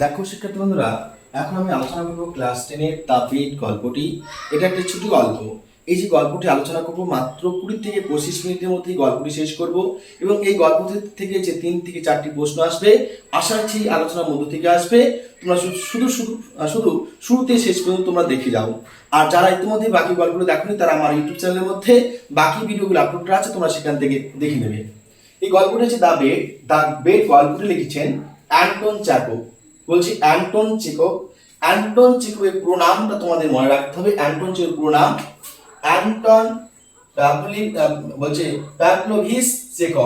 দেখো শিক্ষার্থী বন্ধুরা এখন আমি আলোচনা করব ক্লাস টেনের তাপিট গল্পটি। এটা একটা ছোট গল্প। এই যে গল্পটি আলোচনা করব মাত্র কুড়ি থেকে পঁচিশ মিনিটের মধ্যেই গল্পটি শেষ করব এবং এই গল্প থেকে যে তিন থেকে চারটি প্রশ্ন আসবে, আশা রাখছি আলোচনার মধ্য থেকে আসবে। তোমরা শুধু শুধু শুধু শুরুতে শেষ পর্যন্ত তোমরা দেখে যাও। আর যারা ইতিমধ্যে বাকি গল্পগুলো দেখোনি, তারা আমার ইউটিউব চ্যানেলের মধ্যে বাকি ভিডিওগুলো আপলোড করা আছে, তোমরা সেখান থেকে দেখে নেবে। এই গল্পটি হচ্ছে দ্য বেড দ্য বেড গল্পটি লিখেছেন অ্যান্টন চ্যাকো বলছি অ্যান্টন চেকো। অ্যান্টন চেকোয়ের পুরো নামটা তোমাদের মনে রাখতে হবে। অ্যান্টন চেকোর পুরো নাম অ্যান্টন প্যাভলি বলছে প্যাভলোভিস চেকভ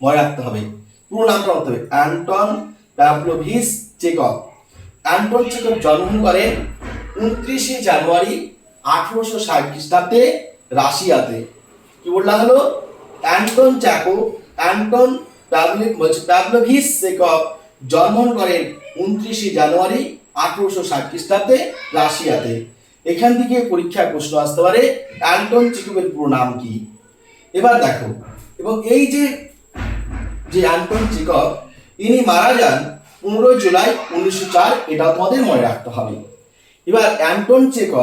মনে রাখতে হবে। পুরো নামটা রাখতে হবে। Anton Pavlovich Chekhov Anton Chekhov জন্মগ্রহণ করেন উনত্রিশে জানুয়ারি আঠারোশো ষাট খ্রিস্টাব্দে রাশিয়াতে। কি বললাম হলো? অ্যান্টন চ্যাকো, অ্যান্টন প্যাভলিক বলছে প্যাভলোভিস চেকভ জন্মগ্রহণ করেন উনত্রিশে জানুয়ারি আঠারোশো ষাট খ্রিস্টাব্দে রাশিয়াতে। এখান থেকে পরীক্ষায় প্রশ্ন আসতে পারে, অ্যান্টন চেকবের পুরো নাম কি? এবার দেখো, এবং এই যে যে অ্যান্টন চেকব ইনি মারা যান পনেরোই জুলাই উনিশশো চার, এটাও তোমাদের মনে রাখতে হবে। এবার অ্যান্টন চেকব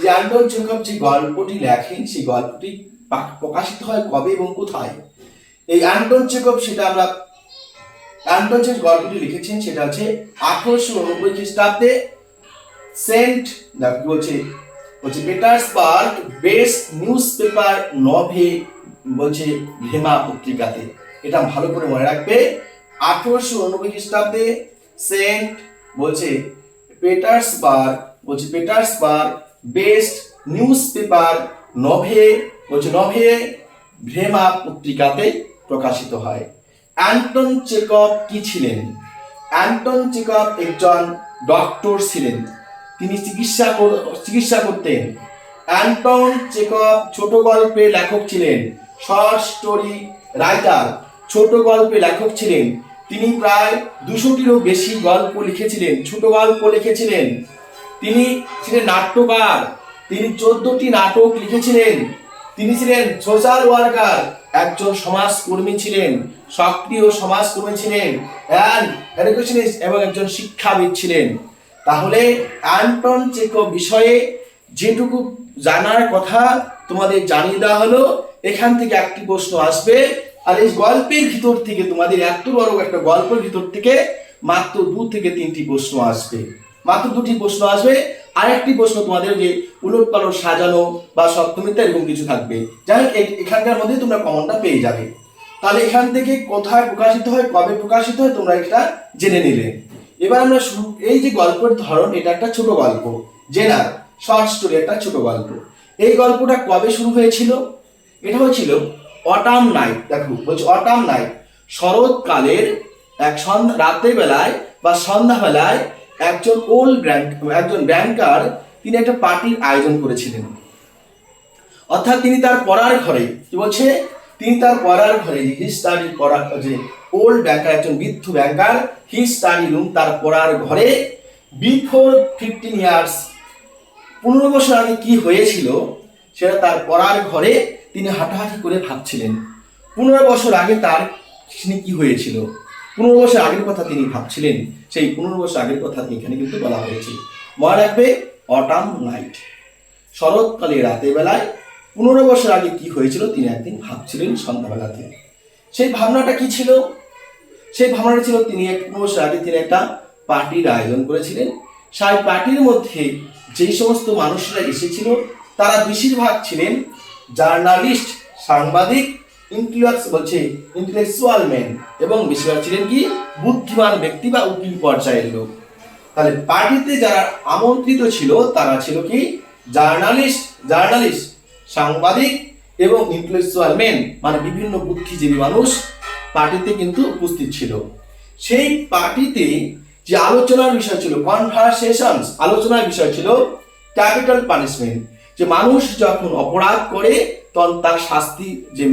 যে অ্যান্টন চেকব যে গল্পটি লেখেন, সেই গল্পটি প্রকাশিত হয় কবে এবং কোথায়? এই অ্যান্টন চেকব সেটা আমরা অ্যান্টন চেক গল্পটি লিখেছেন, সেটা হচ্ছে আঠারোশো উনব্বই খ্রিস্টাব্দে সেন্ট কি বলছে? বলছে পেটার্সবার্গ বেস্ট নিউজ পেপার নভে বলছে ভেমা পত্রিকাতে। এটা ভালো করে মনে রাখবে। আঠারোশো উনব্বই খ্রিস্টাব্দে সেন্ট, বলছে পেটার্সবার্গ বলছে পেটার্সবার্গ বেস্ট নিউজ পেপার নভে বলছে নভে ভ্রেমা পত্রিকাতে প্রকাশিত হয়। অ্যান্টন চেকপ কি ছিলেন? অ্যান্টন চেকপ একজন ডক্টর ছিলেন। তিনি চিকিৎসা চিকিৎসা করতেন। অ্যান্টন চেকপ ছোট গল্পের লেখক ছিলেন, শর্ট স্টোরি রাইটার, ছোট গল্পের লেখক ছিলেন। তিনি প্রায় দুশোটিরও বেশি গল্প লিখেছিলেন, ছোট গল্প লিখেছিলেন। তিনি ছিলেন নাট্যকার। তিনি চোদ্দটি নাটক লিখেছিলেন। তিনি ছিলেন সোশ্যাল ওয়ার্কার একজন সমাজকর্মী ছিলেন, সক্রিয় সমাজকর্মী ছিলেন এবং একজন শিক্ষাবিদ ছিলেন। তাহলে অ্যান্টন চেকো বিষয়ে যেটুকু জানার কথা তোমাদের জানিয়ে দেওয়া হলো, এখান থেকে একটি প্রশ্ন আসবে, আর এই গল্পের ভিতর থেকে তোমাদের এত বড় একটা গল্পের ভিতর থেকে মাত্র দু থেকে তিনটি প্রশ্ন আসবে। মাত্র দুটি প্রশ্ন আসবে আরেকটি প্রশ্ন তোমাদের যে উলট পালট সাজানো বা সপ্তমিতা এরকম কিছু থাকবে। যাই হোক এখানকার মধ্যে তোমরা কমনটা পেয়ে যাবে। তাহলে এখান থেকে কোথায় প্রকাশিত হয়, কবে প্রকাশিত হয়, তোমরা এটা জেনে নিলে এবার আমরা এই যে গল্পের ধরন, এটা একটা ছোট গল্প। জেনার শর্ট স্টোরি একটা ছোট গল্প। এই গল্পটা কবে শুরু হয়েছিল? এটা হয়েছিল অটাম নাইট দেখো, বলছে অটাম নাইট শরৎকালের এক সন্ধ্যা রাতের বেলায় বা সন্ধ্যাবেলায় একজন ওল্ড ব্যাংক একজন ব্যাংকার তিনি একটা পার্টির আয়োজন করেছিলেন। অর্থাৎ তিনি তার পড়ার ঘরে, কি বলছে? তিনি তার পড়ার ঘরে হি স্টাডি পড়ার যে ওল্ড ব্যাংকার একজন বৃদ্ধ ব্যাংকার হি স্টাডি রুম তার পড়ার ঘরে বিফোর ফিফটিন ইয়ার্স পনেরো বছর আগে কি হয়েছিল, সেটা তার পড়ার ঘরে তিনি হাঁটাহাঁটি করে ভাবছিলেন। পনেরো বছর আগে তার কি হয়েছিল? পনেরো আগের কথা তিনি ভাবছিলেন, সেই পনেরো বছর আগের কথা এখানে কিন্তু বলা হয়েছে। মনে রাখবে অটাম নাইট শরৎকালে রাতের বেলায় পনেরো বছর আগে কি হয়েছিল তিনি একদিন ভাবছিলেন সন্ধ্যাবেলাতে। সেই ভাবনাটা কি ছিল? সেই ভাবনাটা ছিল তিনি এক পনেরো আগে তিনি একটা পার্টির আয়োজন করেছিলেন। সেই পার্টির মধ্যে যেই সমস্ত মানুষরা এসেছিল, তারা বেশিরভাগ ছিলেন জার্নালিস্ট, সাংবাদিক ইন্টেলেক্স বলছে, ইন্টেলেকচুয়াল ম্যান এবং বেশিরভাগ ছিলেন কি? বুদ্ধিমান ব্যক্তি বা উকিল পর্যায়ের লোক। তাহলে পার্টিতে যারা আমন্ত্রিত ছিল, তারা ছিল কি? জার্নালিস্ট জার্নালিস্ট, সাংবাদিক এবং ইন্টেলেকচুয়াল ম্যান মানে বিভিন্ন বুদ্ধিজীবী মানুষ পার্টিতে কিন্তু উপস্থিত ছিল। সেই পার্টিতে যে আলোচনার বিষয় ছিল কনভারসেশনস আলোচনার বিষয় ছিল ক্যাপিটাল পানিশমেন্ট যে মানুষ যখন অপরাধ করে তখন তার শাস্তি যে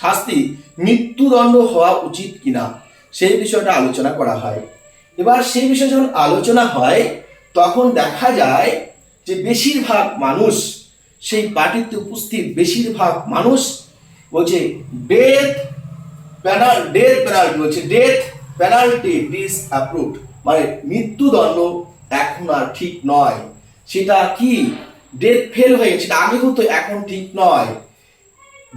শাস্তি, মৃত্যুদণ্ড হওয়া উচিত কিনা, সেই বিষয়টা আলোচনা করা হয়। এবার সেই বিষয়ে যখন আলোচনা হয়, তখন দেখা যায় যে বেশিরভাগ মানুষ, সেই পার্টিতে উপস্থিত বেশিরভাগ মানুষ বলছে ডেথ পেনাল ডেথ পেনাল্টি বলছে ডেথ পেনাল্টি ডিস অ্যাপ্রুভড মানে মৃত্যুদণ্ড এখন আর ঠিক নয়। সেটা কি? ডেথ ফেল হয়ে সেটা আগে হতো এখন ঠিক নয়।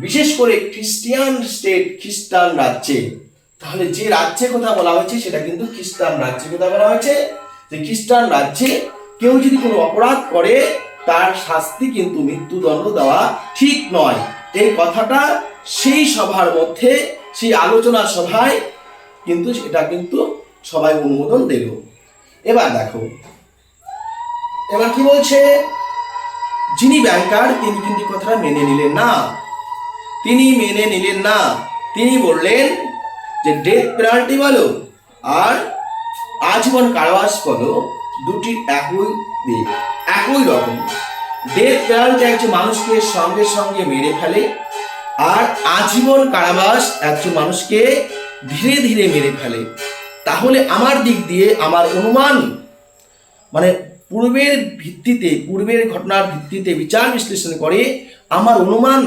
বিশেষ করে খ্রিস্টিয়ান স্টেট, খ্রিস্টান রাজ্যে, তাহলে যে রাজ্যের কথা বলা হয়েছে, সেটা কিন্তু খ্রিস্টান রাজ্যের কথা বলা হয়েছে। যে খ্রিস্টান রাজ্যে কেউ যদি কোনো অপরাধ করে, তার শাস্তি কিন্তু মৃত্যুদণ্ড দেওয়া ঠিক নয়। এই কথাটা সেই সভার মধ্যে, সেই আলোচনা সভায় কিন্তু সেটা কিন্তু সবাই অনুমোদন দিল এবার দেখো, এবার কি বলছে? যিনি ব্যাংকার, তিনি কিন্তু কথাটা মেনে নিলেন না। তিনি মেনে নিলেন না। তিনি বললেন যে ডেথ পেনাল্টি বলো আর আজীবন কারাবাস বলো দুটি একই দিক একই রকম। ডেথ পেনাল্টি একজন মানুষকে সঙ্গে সঙ্গে মেরে ফেলে, আর আজীবন কারাবাস একজন মানুষকে ধীরে ধীরে মেরে ফেলে। তাহলে আমার দিক দিয়ে আমার অনুমান মানে পূর্বের ভিত্তিতে, পূর্বের ঘটনার ভিত্তিতে বিচার বিশ্লেষণ করে আমার অনুমান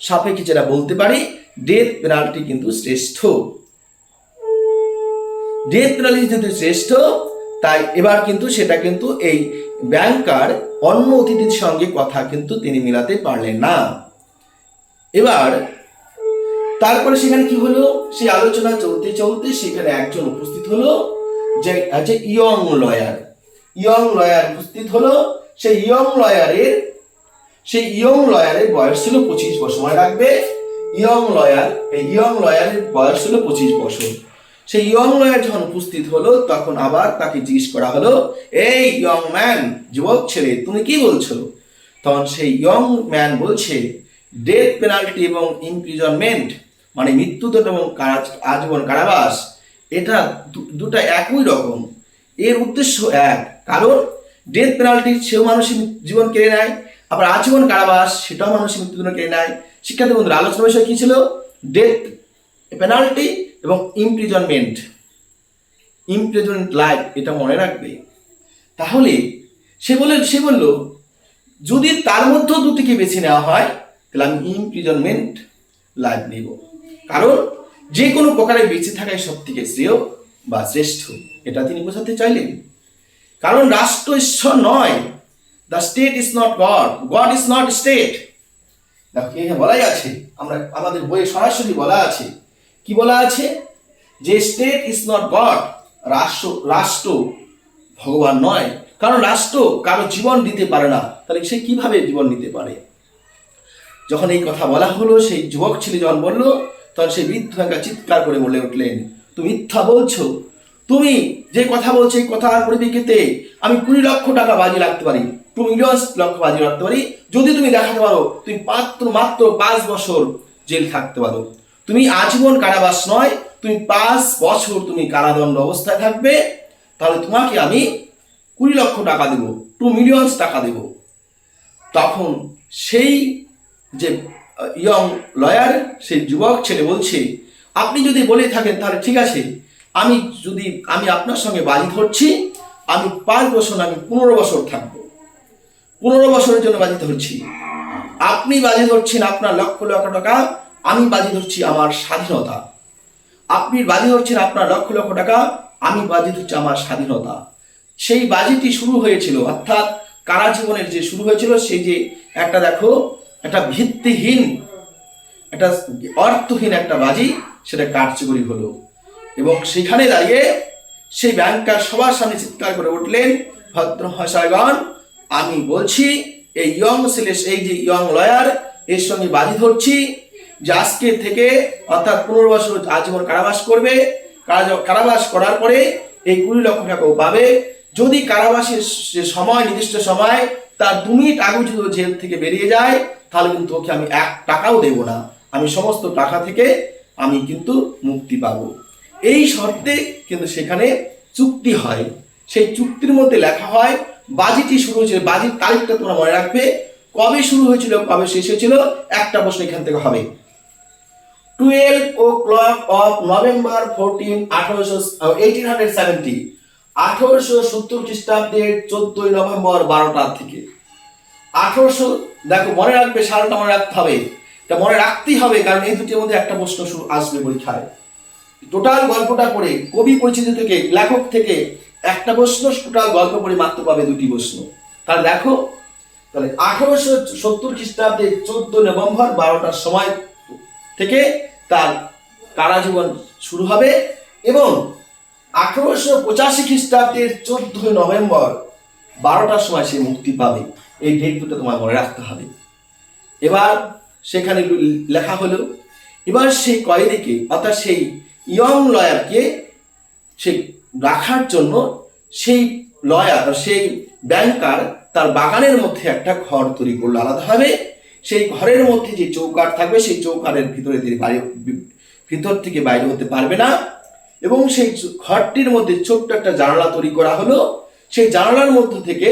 সাপেক্ষে যেটা বলতে পারি ডেথ পেনাল্টি কিন্তু শ্রেষ্ঠ। ডেথ পেনাল্টি যদি শ্রেষ্ঠ, তাই এবার কিন্তু সেটা কিন্তু এই ব্যাংকার অন্য অতিথির সঙ্গে কথা কিন্তু তিনি মিলাতে পারলেন না। এবার, তারপরে সেখানে কি হলো? সেই আলোচনা চলতে চলতে সেখানে একজন উপস্থিত হলো, যে আছে ইয়ং লয়ার ইয়ং লয়ার উপস্থিত হলো, সেই ইয়ং লয়ারের সেই ইয়ং লয়ারের বয়স ছিল পঁচিশ বছর। মনে রাখবে? ইয়ং লয়ার এই ইয়ং লয়ারের বয়স ছিল পঁচিশ বছর। সেই ইয়ং লয়ার যখন উপস্থিত হলো, তখন আবার তাকে জিজ্ঞেস করা হলো, এই ইয়ং ম্যান যুবক ছেলে, তুমি কি বলছো? তখন সেই ইয়ং ম্যান বলছে ডেথ পেনাল্টি এবং ইমপ্রিজনমেন্ট মানে মৃত্যুদণ্ড এবং আজীবন কারাবাস, এটা দুটা একই রকম। এর উদ্দেশ্য এক, কারণ ডেথ পেনাল্টি সেও মানুষের জীবন কেড়ে নেয়, আবার আজীবন কারাবাস সেটাও মানুষের মৃত্যুদণ্ড কেড়ে নেয়। শিক্ষার্থী বন্ধুরা আলোচনা বিষয় কি ছিল? ডেথ পেনাল্টি এবং ইমপ্রিজনমেন্ট ইমপ্রিজনমেন্ট লাইফ এটা মনে রাখবে। তাহলে সে বলে, সে বলল, যদি তার মধ্যেও দুটিকে বেছে নেওয়া হয়, তাহলে আমি ইমপ্রিজনমেন্ট লাইফ নেব। কারণ যে কোনো প্রকারে বেঁচে থাকাই সব থেকে শ্রেয় বা শ্রেষ্ঠ। এটা তিনি বোঝাতে চাইলেন। কারণ রাষ্ট্র ঈশ্বর নয়। The state is not God God is not state দেখো এখানে বলাই আছে, আমরা আমাদের বইয়ে সরাসরি বলা আছে। কি বলা আছে? যে স্টেট ইজ নট গড রাষ্ট্র রাষ্ট্র ভগবান নয়। কারণ রাষ্ট্র কারও জীবন দিতে পারে না। তাহলে সে কীভাবে জীবন নিতে পারে? যখন এই কথা বলা হলো, সেই যুবক ছেলে যখন বলল, তখন সেই বৃদ্ধ একা চিৎকার করে বলে উঠলেন, তুমি মিথ্যা বলছো তুমি যে কথা বলছো এই কথার পরিপ্রেক্ষিতে আমি কুড়ি লক্ষ টাকা বাজি রাখতে পারি। টু মিলিয়ন লক্ষ বাজি রাখতে পারি। যদি তুমি দেখাতে পারো, তুমি মাত্র মাত্র পাঁচ বছর জেল থাকতে পারো। তুমি আজীবন কারাবাস নয়, তুমি পাঁচ বছর তুমি কারাদণ্ড অবস্থায় থাকবে। তাহলে তোমাকে আমি কুড়ি লক্ষ টাকা দেবো, টু মিলিয়নস টাকা দেবো। তখন সেই যে ইয়ং লয়ার সেই যুবক ছেলে বলছে, আপনি যদি বলে থাকেন তাহলে ঠিক আছে আমি যদি, আমি আপনার সঙ্গে বাজি ধরছি, আমি পাঁচ বছর, আমি পনেরো বছর থাকব। পনেরো বছরের জন্য বাজি ধরছি। আপনি বাজি ধরছেন আপনার লক্ষ লক্ষ টাকা, আমি বাজি ধরছি আমার স্বাধীনতা। আপনি বাজি ধরছেন আপনার লক্ষ লক্ষ টাকা, আমি বাজি ধরছি আমার স্বাধীনতা। সেই বাজিটি শুরু হয়েছিল, অর্থাৎ কারা জীবনের যে শুরু হয়েছিল, সেই যে একটা দেখো, একটা ভিত্তিহীন, একটা অর্থহীন একটা বাজি, সেটা কার্যকরী হলো। এবং সেখানে দাঁড়িয়ে সেই ব্যাংকার সবার সামনে চিৎকার করে উঠলেন, ভদ্র মহাশয়গণ, আমি বলছি, এই ইয়ং ছেলে এই যে ইয়ং লয়ার, এর সঙ্গে বাজি ধরছি, যে আজকে থেকে অর্থাৎ পনেরো বছর আজীবন কারাবাস করবে কারাবাস করার পরে এই কুড়ি লক্ষ টাকাও পাবে। যদি কারাবাসের যে সময়, নির্দিষ্ট সময়, তার দু মিনিট আগে যদি জেল থেকে বেরিয়ে যায়, তাহলে কিন্তু ওকে আমি এক টাকাও দেব না। আমি সমস্ত টাকা থেকে আমি কিন্তু মুক্তি পাবো। এই শর্তে কিন্তু সেখানে চুক্তি হয়। সেই চুক্তির মধ্যে লেখা হয়, বাজিটি শুরু হয়েছিল, বাজির তারিখটা তোমরা মনে রাখবে, কবে শুরু হয়েছিল, কবে শেষ হয়েছিল, একটা প্রশ্ন এখান থেকে হবে। Twelve o'clock of November fourteen আঠারোশো এইটিন হান্ড্রেড সেভেন্টি আঠারোশো সত্তর খ্রিস্টাব্দের চোদ্দই নভেম্বর বারোটার থেকে। আঠারোশো, দেখো, মনে রাখবে সালটা মনে রাখতে হবে। এটা মনে রাখতেই হবে, কারণ এই দুটির মধ্যে একটা প্রশ্ন আসবে পরীক্ষায়। টোটাল গল্পটা পড়ে কবি পরিচিতি থেকে লেখক থেকে একটা প্রশ্ন, টোটাল গল্প পড়ে মাত্র পাবে দুটি প্রশ্ন। তাহলে দেখো, তাহলে আঠারোশো সত্তর খ্রিস্টাব্দে চোদ্দ নভেম্বর বারোটার সময় থেকে তার কারাজীবন শুরু হবে এবং আঠারোশো পঁচাশি খ্রিস্টাব্দের চোদ্দই নভেম্বর বারোটার সময় সে মুক্তি পাবে। এই ডেট দুটো তোমার মনে রাখতে হবে। এবার সেখানে লেখা হলো। এবার সেই কয়েদিকে, অর্থাৎ সেই ইয়ং লয়ারকে সেই রাখার জন্য সেই লয়ার সেই ব্যাংকার তার বাগানের মধ্যে একটা ঘর তৈরি করল আলাদাভাবে। সেই ঘরের মধ্যে যে চৌকাঠ থাকবে, সেই চৌকাঠের ভিতরে তিনি বাইরে ভিতর থেকে বাইরে হতে পারবে না এবং সেই ঘরটির মধ্যে ছোট্ট একটা জানালা তৈরি করা হলো। সেই জানালার মধ্য থেকে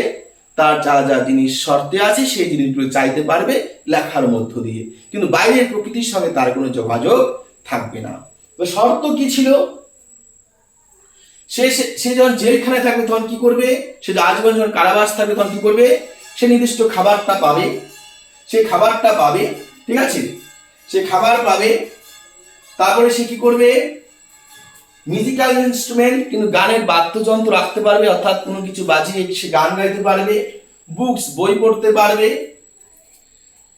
তার যা যা জিনিস শর্তে আছে, সেই জিনিসগুলো চাইতে পারবে লেখার মধ্য দিয়ে। কিন্তু বাইরের প্রকৃতির সঙ্গে তার কোনো যোগাযোগ থাকবে না। শর্ত কি ছিল? সে সে- যখন জেলখানায় থাকবে, তখন কি করবে? সে আজীবন যখন কারাবাস থাকবে, তখন কি করবে? সে নির্দিষ্ট খাবারটা পাবে। সে খাবারটা পাবে, ঠিক আছে? সে খাবার পাবে। তারপরে সে কি করবে? মিউজিক্যাল ইনস্ট্রুমেন্ট কিন্তু গানের বাদ্যযন্ত্র রাখতে পারবে, অর্থাৎ কোনো কিছু বাজিয়ে সে গান গাইতে পারবে বুকস বই পড়তে পারবে,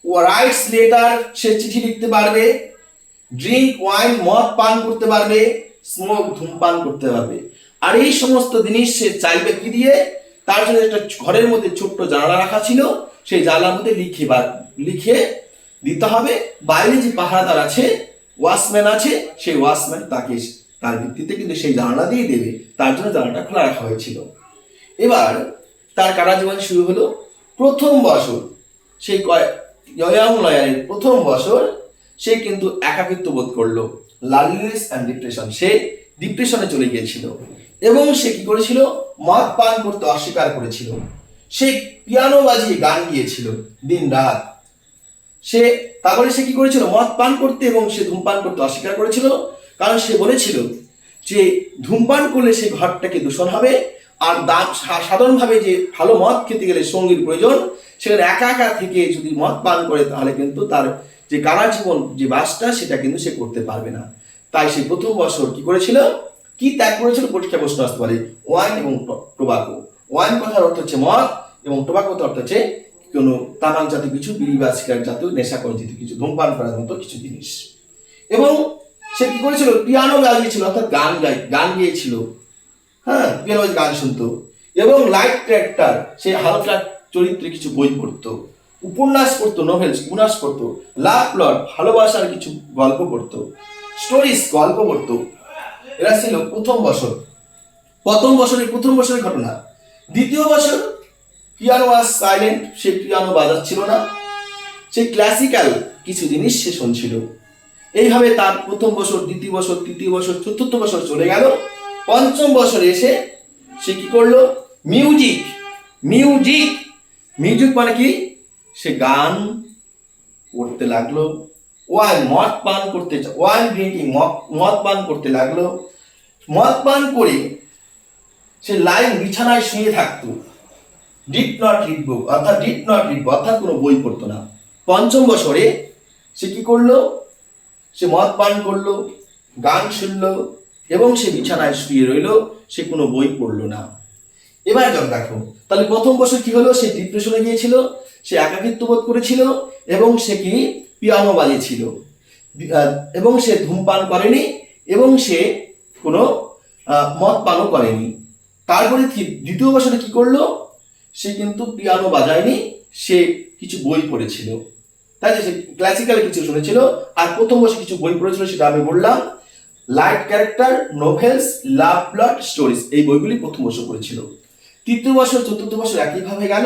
ও রাইটস লেটার সে চিঠি লিখতে পারবে। ড্রিঙ্ক ওয়াইন মদ পান করতে পারবে স্মোক ধূমপান করতে পারবে। আর এই সমস্ত জিনিস সে চাইবে কি দিয়ে? তার জন্য একটা ঘরের মধ্যে ছোট্ট জানালা রাখা ছিল, সেই জানালার মধ্যে লিখে বা লিখে দিতে হবে। বাইরে যে পাহারাদার আছে, ওয়াচম্যান আছে, সেই ওয়াচম্যান তাকে তার ভিত্তিতে কিন্তু সেই জানালা দিয়ে দেবে। তার জন্য জানালাটা খোলা রাখা হয়েছিল। এবার তার কারাজীবন শুরু হলো। প্রথম বছর, সেই লয়ারের প্রথম বছর সে কিন্তু একাকিত্ব বোধ করল। লালিনেস অ্যান্ড ডিপ্রেশন সে ডিপ্রেশনে চলে গিয়েছিল। এবং সে কি করেছিল? মদ পান করতে অস্বীকার করেছিল। সে পিয়ানো বাজিয়ে গান গিয়েছিল দিন রাত সে, তারপরে সে কি করেছিল? মদ পান করতে এবং সে ধূমপান করতে অস্বীকার করেছিল। কারণ সে বলেছিল যে, ধূমপান করলে সে ঘরটাকে দূষণ হবে আর দাম সাধারণভাবে যে ভালো মদ খেতে গেলে সঙ্গীর প্রয়োজন, সেখানে একা একা থেকে যদি মদ পান করে, তাহলে কিন্তু তার যে কারা জীবন যে বাসটা, সেটা কিন্তু সে করতে পারবে না। তাই সে প্রথম বছর কি করেছিল? কি ত্যাগ করেছিল? পরীক্ষা প্রশ্ন আসতে পারে ওয়াইন এবং টোবাকো। ওয়াইন কথার অর্থ হচ্ছে মদ এবং টোবাকো অর্থ হচ্ছে কোনো তামাক জাতীয় কিছু, বিড়ি বা সিগারেট জাতীয়, নেশা করে জাতীয় কিছু, ধূমপান করার মতো কিছু জিনিস। এবং সে কি করেছিল? পিয়ানো বাজিয়েছিল অর্থাৎ গান গাই, গান গিয়েছিল। হ্যাঁ পিয়ানো গান শুনতো। এবং লাইট ক্যারেক্টার সে হালকা চরিত্রে কিছু বই পড়তো। উপন্যাস পড়তো নোভেলস উপন্যাস পড়তো লাভ প্লট, ভালোবাসার কিছু গল্প পড়তো স্টোরিজ গল্প পড়তো। এরা ছিল প্রথম বছর। প্রথম বছরের প্রথম বছরের ঘটনা। দ্বিতীয় বছর, পিয়ানো ওয়াজ সাইলেন্ট সে পিয়ানো বাজাচ্ছিল না। সে ক্লাসিক্যাল কিছু জিনিস সে শুনছিল। এইভাবে তার প্রথম বছর, দ্বিতীয় বছর, তৃতীয় বছর, চতুর্থ বছর চলে গেল। পঞ্চম বছরে এসে সে কি করল? মিউজিক মিউজিক মিউজিক মানে কি? সে গান করতে লাগল ওয়াইন মদ পান করতে ওয়াইন ড্রিঙ্কিং মদ পান করতে লাগল। মদ পান করে সে লাইন বিছানায় শুয়ে থাকতো। ডিড নট রিড বুক অর্থাৎ ডিড নট রিড অর্থাৎ কোনো বই পড়তো না। পঞ্চম বছরে সে কি করল? সে মদ পান করল, গান শুনলো এবং সে বিছানায় শুয়ে রইল, সে কোনো বই পড়ল না। এবার যখন দেখো, তাহলে প্রথম বছর কি হলো? সে ডিপ্রেশনে গিয়েছিল সে একাকিত্ব বোধ করেছিল এবং সে কি? পিয়ানো বাজিয়েছিল। এবং সে ধূমপান করেনি এবং সে কোনো মদ পানও করেনি। তারপরে দ্বিতীয় বছরে কি করল? সে কিন্তু পিয়ানো বাজায়নি, সে কিছু বই পড়েছিল। তাই সে ক্লাসিক্যাল কিছু শুনেছিল, আর প্রথম বছর কিছু বই পড়েছিল সেটা আমি বললাম। Light character novels love plot stories এই বইগুলি প্রথম বছর পড়েছিল। তৃতীয় বছর, চতুর্থ বছর একইভাবে গেল।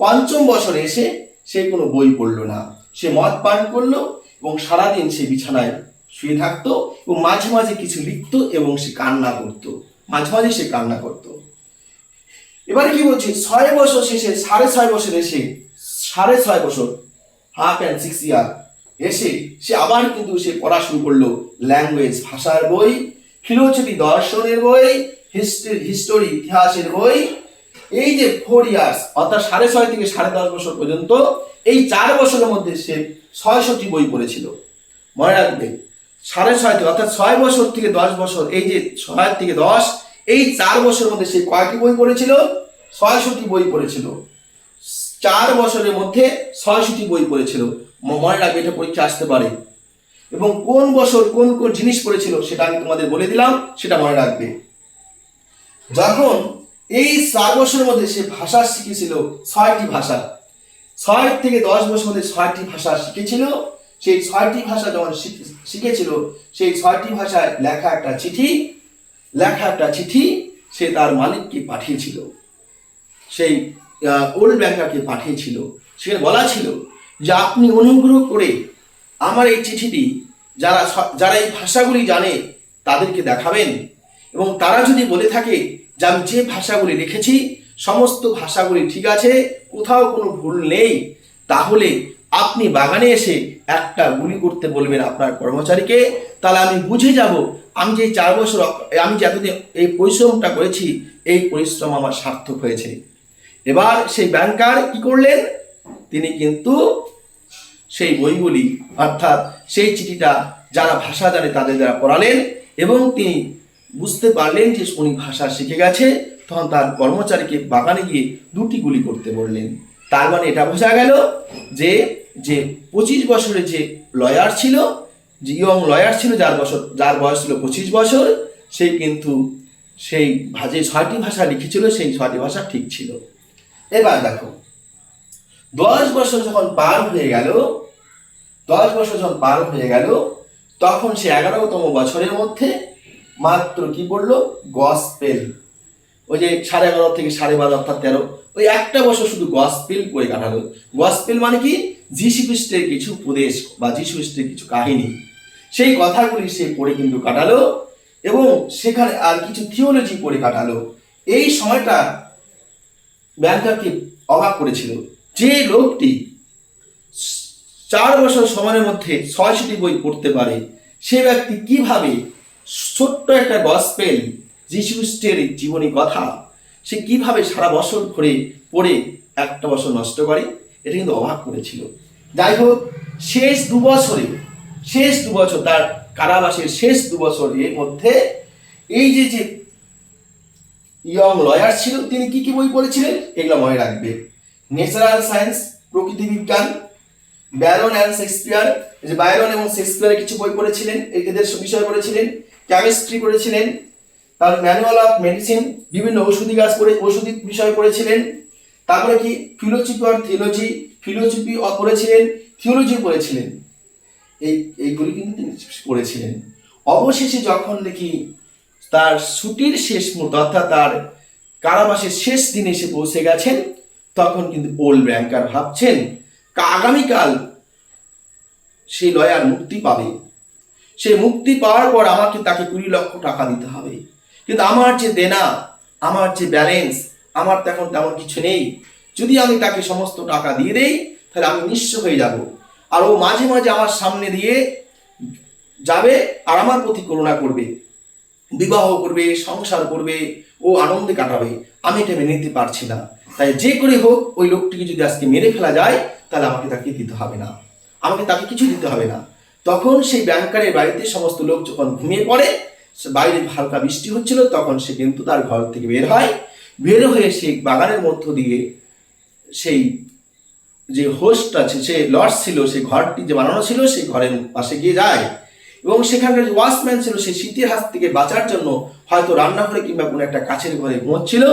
পঞ্চম বছরে এসে সে কোনো বই পড়ল না। সে মদ পান করল এবং সারাদিন সে বিছানায় শুয়ে থাকতো এবং মাঝে মাঝে কিছু লিখতো এবং সে কান্না করতো। মাঝে মাঝে সে কান্না করতো। এবারে কি বলছে? ছয় বছর শেষে, সাড়ে ছয় বছর এসে, সাড়ে ছয় বছর হাফ অ্যান্ড সিক্স ইয়ার এসে সে আবার কিন্তু সে পড়া শুরু করল ল্যাঙ্গুয়েজ ভাষার বই ফিলোসফি দর্শনের বই হিস্ট্রি হিস্টোরি ইতিহাসের বই এই যে ফোর ইয়ার্স অর্থাৎ সাড়ে ছয় থেকে সাড়ে দশ বছর পর্যন্ত, এই চার বছরের মধ্যে সে ছয়শটি বই পড়েছিল। মনে রাখবে, সাড়ে ছয় থেকে, অর্থাৎ ছয় বছর থেকে দশ বছর, এই যে ছয় থেকে দশ, এই চার বছরের মধ্যে সে কয়টি বই পড়েছিল? ছয়শটি বই পড়েছিল। চার বছরের মধ্যে ছয়শটি বই পড়েছিল। মনে রাখবে, এটা পরীক্ষা আসতে পারে। এবং কোন বছর কোন কোন জিনিস পড়েছিল, সেটা আমি তোমাদের বলে দিলাম, সেটা মনে রাখবে। যখন এই চার বছরের মধ্যে সে ভাষা শিখেছিল ছয়টি ভাষা। ছয় থেকে দশ বছর মধ্যে ছয়টি ভাষা শিখেছিল। সেই ছয়টি ভাষা যখন শিখেছিল, সেই ছয়টি ভাষায় লেখা একটা চিঠি, লেখা একটা চিঠি সে তার মালিককে পাঠিয়েছিল। সেই ওল্ড ব্যাংকারকে পাঠিয়েছিল। সেখানে বলা ছিল যে আপনি অনুগ্রহ করে আমার এই চিঠিটি যারা যারা এই ভাষাগুলি জানে তাদেরকে দেখাবেন এবং তারা যদি বলে থাকে আমি যে ভাষাগুলি লিখেছি সমস্ত ভাষাগুলি ঠিক আছে, কোথাও কোনো ভুল নেই, তাহলে আপনি বাগানে এসে একটা গুলি করতে বলবেন আপনার কর্মচারীকে। তাহলে আমি বুঝে যাব, আমি যে চার বছর আমি যে এতদিন এই পরিশ্রমটা করেছি, এই পরিশ্রম আমার সার্থক হয়েছে। এবার সেই ব্যাংকার কি করলেন? তিনি কিন্তু সেই বইগুলি, অর্থাৎ সেই চিঠিটা যারা ভাষা জানে তাদের দ্বারা পড়ালেন এবং তিনি বুঝতে পারলেন যে উনি ভাষা শিখে গেছে, তখন তার কর্মচারীকে বাগানে গিয়ে দুটি গুলি করতে বললেন। তার মানে এটা বোঝা গেল যে যে পঁচিশ বছরের যে লয়ার ছিল, যে ইয়ং লয়ার ছিল, যার বছর যার বয়স ছিল পঁচিশ বছর, সে কিন্তু সেই যে ছয়টি ভাষা লিখেছিল, সেই ছয়টি ভাষা ঠিক ছিল। এবার দেখো, দশ বছর যখন পার হয়ে গেল, দশ বছর যখন পার হয়ে গেল, তখন সে এগারোতম বছরের মধ্যে মাত্র কি পড়ল? গসপেল। ওই যে সাড়ে এগারো থেকে সাড়ে বারো অর্থাৎ তেরো। ওই একটা বছর শুধু গসপেল করে কাটালো। গসপেল মানে কি? যীশু খ্রিস্টের কিছু উপদেশ বা যীশু খ্রিস্টের কিছু কাহিনী। সেই কথাগুলি সে পড়ে কিন্তু কাটালো এবং সেখানে আর কিছু থিওলজি পড়ে কাটালো। এই সময়টা ব্যাংকারকে অবাক করেছিল যে লোকটি চার বছর সময়ের মধ্যে ছয়শটি বই পড়তে পারে। সে ব্যক্তি কীভাবে ছোট্ট একটা গসপেল যীশু খ্রিস্টের জীবনী কথা, সে কীভাবে সারা বছর ধরে পড়ে একটা বছর নষ্ট করে, এটা কিন্তু অবাক করেছিল। যাই হোক, শেষ দু বছরে, শেষ দু বছর, তার কারাবাসের শেষ দু বছরের মধ্যে এই যে যে ইয়ং লয়ার ছিল, তিনি কি কি বই পড়েছিলেন? এগুলো মনে রাখবে। ন্যাচারাল সায়েন্স প্রকৃতি বিজ্ঞান ব্যারন অ্যান্ড শেক্সপিয়ার যে বায়রন এবং শেক্সপিয়ারের কিছু বই পড়েছিলেন, এদের বিষয় পড়েছিলেন। কেমিস্ট্রি করেছিলেন, তার ম্যানুয়াল অফ মেডিসিন বিভিন্ন ঔষধি গাছ করে, ঔষধি বিষয় পড়েছিলেন তারপরে কি ফিলোসফি অর থিওলজি ফিলোসফি পড়েছিলেন থিওলজি পড়েছিলেন এই, এইগুলি কিন্তু তিনি পড়েছিলেন অবশেষে যখন দেখি তার ছুটির শেষ মুহূর্ত, অর্থাৎ তার কারাবাসের শেষ দিনে এসে পৌঁছে গেছেন, তখন কিন্তু ওল্ড ব্যাংকার ভাবছেন আগামীকাল সেই লয়ার মুক্তি পাবে। সে মুক্তি পাওয়ার পর আমাকে তাকে কুড়ি লক্ষ টাকা দিতে হবে। কিন্তু আমার যে দেনা, আমার যে ব্যালেন্স আমার তো তেমন কিছু নেই। যদি আমি তাকে সমস্ত টাকা দিয়ে দেই, তাহলে আমি নিঃস্ব হয়ে যাব। আর ও মাঝে মাঝে আমার সামনে দিয়ে যাবে আর আমার প্রতি করুণা করবে, বিবাহ করবে, সংসার করবে, ও আনন্দে কাটাবে। আমি এটা মেনে নিতে পারছি না। তাই যে করে হোক, ওই লোকটিকে যদি আজকে মেরে ফেলা যায়, তাহলে আমাকে তাকে দিতে হবে না। আমাকে তাকে কিছু দিতে হবে না। তখন সেই ব্যাংকারের বাড়িতে সমস্ত লোক যখন ঘুমিয়ে পড়ে বাইরে হালকা বৃষ্টি হচ্ছিল, তখন সে কিন্তু তার ঘর থেকে বের হয়। বের হয়ে সে বাগানের মধ্য দিয়ে সেই যে হোস্ট আছে, সে লজ ছিল সেই ঘরটি যে বানানো ছিল, সেই ঘরের পাশে গিয়ে যায়। এবং সেখানকার যে ওয়াচম্যান ছিল সেই শীতের হাত থেকে বাঁচার জন্য হয়তো রান্নাঘরে কিংবা কোনো একটা কাছের ঘরে ঘুমোচ্ছিল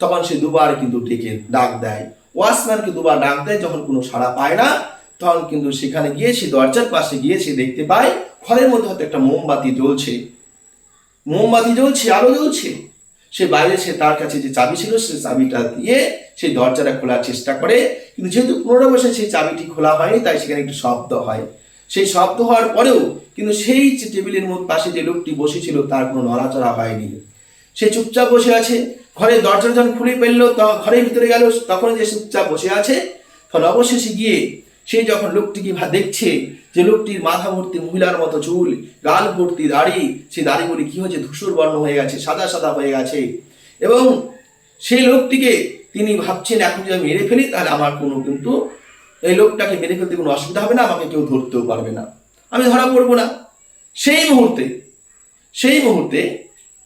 তখন সে দুবার কিন্তু ডেকে ডাক দেয়। ওয়াচম্যানকে দুবার ডাক দেয়, যখন কোনো সাড়া পায় না তখন কিন্তু সেখানে গিয়ে সে দরজার পাশে গিয়ে সে দেখতে পায় ঘরের মধ্যে হয়তো একটা মোমবাতি জ্বলছে। মোমবাতি জ্বলছে, আলো জ্বলছে। সে বাইরে সে তার কাছে যে চাবি ছিল, সে চাবিটা দিয়ে সেই দরজাটা খোলার চেষ্টা করে। কিন্তু যেহেতু পনেরো বছর সেই চাবিটি খোলা হয়নি, তাই সেখানে একটু শব্দ হয়। সেই শব্দ হওয়ার পরেও কিন্তু সেই টেবিলের মধ্যে পাশে যে লোকটি বসেছিল, তার কোনো নড়াচড়া হয়নি। সে চুপচাপ বসে আছে। ঘরের দরজা যখন খুলে ফেলল তখন ঘরের ভিতরে গেল তখন যে চুপচাপ বসে আছে, তখন অবশেষে গিয়ে সে যখন লোকটিকে দেখছে যে লোকটির মাথা ভর্তি মহিলার মতো চুল, গাল ভর্তি দাড়ি সেই দাড়িগুলি কি হয়েছে? ধূসর বর্ণ হয়ে গেছে, সাদা সাদা হয়ে গেছে। এবং সেই লোকটিকে তিনি ভাবছেন, এখন যদি মেরে ফেলি, তাহলে আমার কোনো কিন্তু এই লোকটাকে মেরে ফেলতে কোনো অসুবিধা হবে না, আমাকে কেউ ধরতেও পারবে না। আমি ধরা পড়ব না। সেই মুহূর্তে সেই মুহূর্তে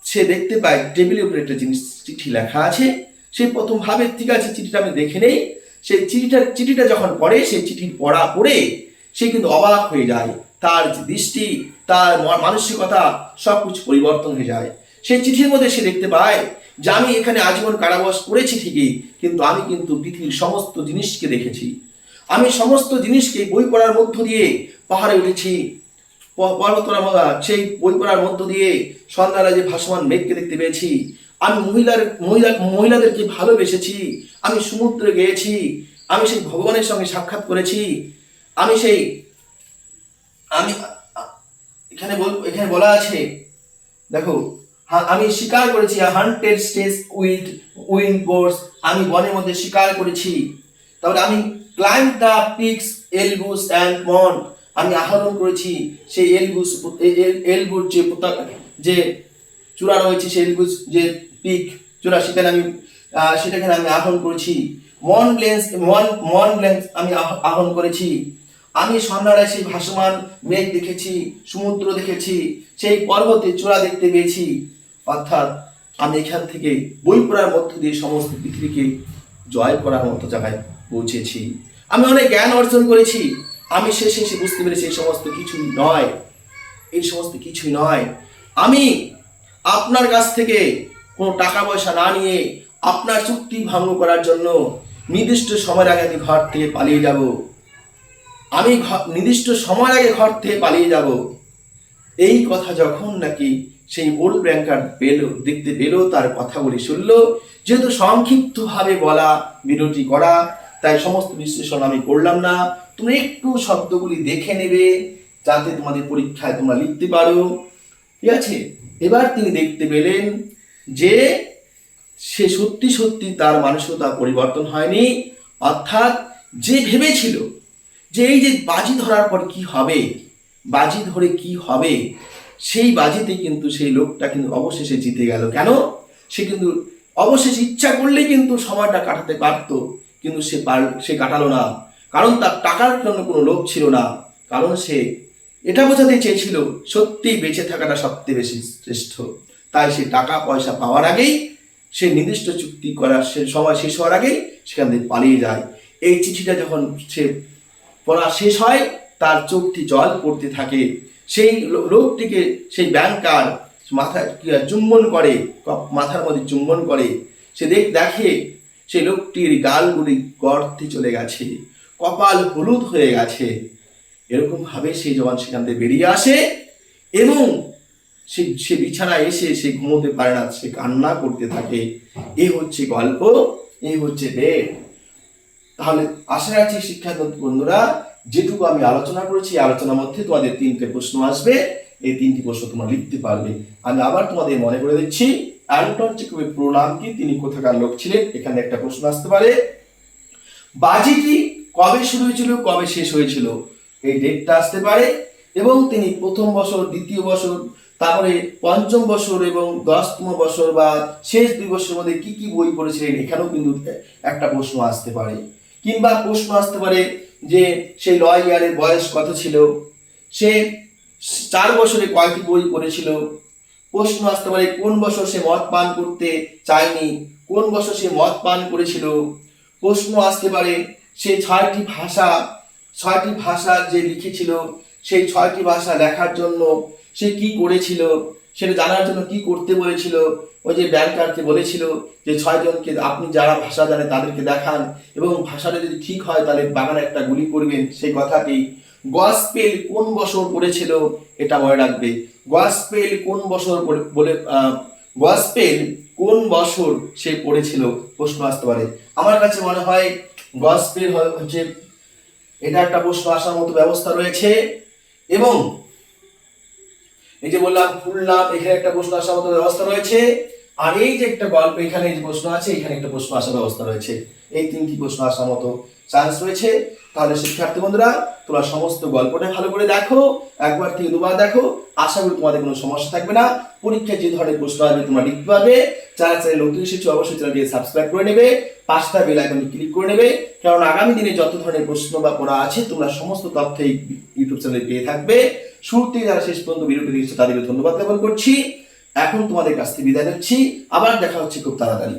সে দেখতে পায়, টেবিলের উপরে একটা জিনিস, চিঠি লেখা আছে। সে প্রথম ভাবে, ঠিক আছে, চিঠিটা আমি দেখে নেই। সেই চিঠিটা চিঠিটা যখন পড়ে, সেই চিঠি পড়া পড়ে, সে কিন্তু অবাক হয়ে যায়। তার দৃষ্টি, তার মানসিকতা সব কিছু পরিবর্তন হয়ে যায়। সেই চিঠির মধ্যে সে দেখতে পায় যে আমি এখানে আজীবন কারাবাস করেছি ঠিকই, কিন্তু আমি কিন্তু পৃথিবীর সমস্ত জিনিসকে দেখেছি। আমি সমস্ত জিনিসকে বই পড়ার মধ্য দিয়ে পাহাড়ে উঠেছি। পর্বতরা সেই বই পড়ার মধ্য দিয়ে সন্ধ্যাবেলা যে ভাসমান মেঘকে দেখতে পেয়েছি আমি মহিলার, মহিলা, মহিলাদেরকে ভালোবেসেছি। আমি সমুদ্রে গিয়েছি। আমি সেই ভগবানের সঙ্গে সাক্ষাৎ করেছি। আমি সেই, আমি, এখানে বল, এখানে বলা আছে, দেখো হা- আমি শিকার করেছি hunted stage with win boards আমি বনের মধ্যে শিকার করেছি। তারপরে আমি climb the peaks Elbrus and Mont আমি আহরণ করেছি। সেই এলবুস এলবুর যে যে চূড়া রয়েছে, সেই এলবুস যে পিক সেখানে আমি সেটাকে আমি আহরণ করেছি। মন লেন্স মন মন লেন্স আমি আহ- আহরণ করেছি। আমি সন্ধ্যায় সেই ভাসমান মেঘ দেখেছি, সমুদ্র দেখেছি, সেই পর্বতে চূড়া দেখতে পেয়েছি। অর্থাৎ আমি এখান থেকে বই পড়ার মধ্য দিয়ে সমস্ত পৃথিবীকে জয় করার মতো জায়গায় পৌঁছেছি। আমি অনেক জ্ঞান অর্জন করেছি। আমি শেষে এসে বুঝতে পেরেছি এই সমস্ত কিছুই নয়। এই সমস্ত কিছুই নয়। আমি আপনার কাছ থেকে কোনো টাকা পয়সা না নিয়ে আপনার চুক্তি ভঙ্গ করার জন্য নির্দিষ্ট সময়ের আগে আমি ঘর থেকে পালিয়ে যাব। আমি নির্দিষ্ট সময়ের আগে ঘর থেকে পালিয়ে যাব। এই কথা যখন নাকি সেই ওল্ড ব্যাংকার পেল দেখতে পেল তার কথাগুলি শুনল, যেহেতু সংক্ষিপ্তভাবে বলা বিরতি করা, তাই সমস্ত বিশ্লেষণ আমি করলাম না। তুমি একটু শব্দগুলি দেখে নেবে, যাতে তোমাদের পরীক্ষায় তোমরা লিখতে পারো। ঠিক আছে? এবার তিনি দেখতে পেলেন যে সে সত্যি সত্যি তার মানসিকতা পরিবর্তন হয়নি, অর্থাৎ যে ভেবেছিল যে এই যে বাজি ধরার পর কি হবে, বাজি ধরে কি হবে, সেই বাজিতে কিন্তু সেই লোকটা কিন্তু অবশেষে জিতে গেল। কেন? সে কিন্তু অবশেষে ইচ্ছা করলে কিন্তু সময়টা কাটাতে পারতো, কিন্তু সে পার, সে কাটালো না। কারণ তার টাকার জন্য কোনো লোভ ছিল না। কারণ সে এটা বোঝাতে চেয়েছিল সত্যি বেঁচে থাকাটা সবচেয়ে বেশি শ্রেষ্ঠ। তাই সে টাকা, পয়সা পাওয়ার আগেই, সে নির্দিষ্ট চুক্তি করার সে সময় শেষ হওয়ার আগেই সেখান থেকে পালিয়ে যায়। এই চিঠিটা যখন সে পড়া শেষ হয়, তার চোখটি জল পড়তে থাকে। সেই লোকটিকে সেই ব্যাংকার মাথায় চুম্বন করে মাথার মধ্যে চুম্বন করে। সে দেখ, দেখে সেই লোকটির গালগুলি গর্তে চলে গেছে, কপাল হলুদ হয়ে গেছে। এরকমভাবে সেই জওয়ান সেখান থেকে বেরিয়ে আসে, এবং সে সে বিছানায় এসে সে ঘুমোতে পারে না, সে কান্না করতে থাকে। এ হচ্ছে গল্প এই হচ্ছে বেড তাহলে আশা রাখছি শিক্ষার্থী বন্ধুরা, যেটুকু আমি আলোচনা করেছি আলোচনার মধ্যে তোমাদের তিনটে প্রশ্ন আসবে। এই তিনটি প্রশ্ন তোমরা লিখতে পারবে। আমি আবার তোমাদের মনে করে দিচ্ছি, অ্যান্টন চেকবের পুরো নাম কি? তিনি কোথাকার লোক ছিলেন? এখানে একটা প্রশ্ন আসতে পারে। বাজিটি কবে শুরু হয়েছিল? কবে শেষ হয়েছিল? এই ডেটটা আসতে পারে। এবং তিনি প্রথম বছর, দ্বিতীয় বছর তারপরে পঞ্চম বছর এবং দশতম বছর বা শেষ দুই বছরের মধ্যে কি কি বই পড়েছিলেন এখানেও কিন্তু একটা প্রশ্ন আসতে পারে। কিংবা প্রশ্ন আসতে পারে যে সেই ইয়ারের বয়স কত ছিল? সে চার বছরে কয়টি বই পড়েছিল? প্রশ্ন আসতে পারে, কোন বছর সে মদ পান করতে চায়নি? কোন বছর সে মদ পান করেছিল? প্রশ্ন আসতে পারে, সে ছয়টি ভাষা ছয়টি ভাষা যে লিখেছিল, সেই ছয়টি ভাষা লেখার জন্য সে কি করেছিল? সেটা জানার জন্য কি করতে বলেছিল? ওই যে ব্যাংকারকে বলেছিল যে, ছয়জনকে আপনি যারা ভাষা জানে তাদেরকে দেখান এবং ভাষাটা যদি ঠিক হয় তাহলে বাগানে একটা গুলি করবেন। সেই কথাটি গসপেল কোন বছর পড়েছিল এটা মনে রাখবে। গসপেল কোন বছর বলে গসপেল কোন বছর সে পড়েছিল? প্রশ্ন আসতে পারে। আমার কাছে মনে হয় গসপেল হচ্ছে, এটা একটা প্রশ্ন আসার মতো ব্যবস্থা রয়েছে এবং এই যে বললাম, ফুল নাম, এখানে একটা প্রশ্ন আসার মতো ব্যবস্থা রয়েছে। আর এই যে একটা গল্প, এখানে যে প্রশ্ন আছে, এখানে একটা প্রশ্ন আসার ব্যবস্থা রয়েছে। এই তিনটি প্রশ্ন আসার মতো চান্স রয়েছে। তাহলে শিক্ষার্থী বন্ধুরা, তোমরা সমস্ত গল্পটা ভালো করে দেখো, একবার থেকে দুবার দেখো। আশা করি তোমাদের কোনো সমস্যা থাকবে না। পরীক্ষায় যে ধরনের প্রশ্ন আসবে, তোমরা লিখতে পারবে। যারা চ্যানেল নতুন এসেছ, অবশ্যই চ্যানেলটি সাবস্ক্রাইব করে নেবে। পাঁচটা বেল আইকনে ক্লিক করে নেবে। কারণ আগামী দিনে যত ধরনের প্রশ্ন বা পড়া আছে, তোমরা সমস্ত তথ্য এই ইউটিউব চ্যানেলে পেয়ে থাকবে। শুরু থেকে যারা শেষ পর্যন্ত ভিডিওটি দিয়েছে তাদেরকে ধন্যবাদ জ্ঞাপন করছি। এখন তোমাদের কাছ থেকে বিদায় নিচ্ছি। আবার দেখা হচ্ছে খুব তাড়াতাড়ি।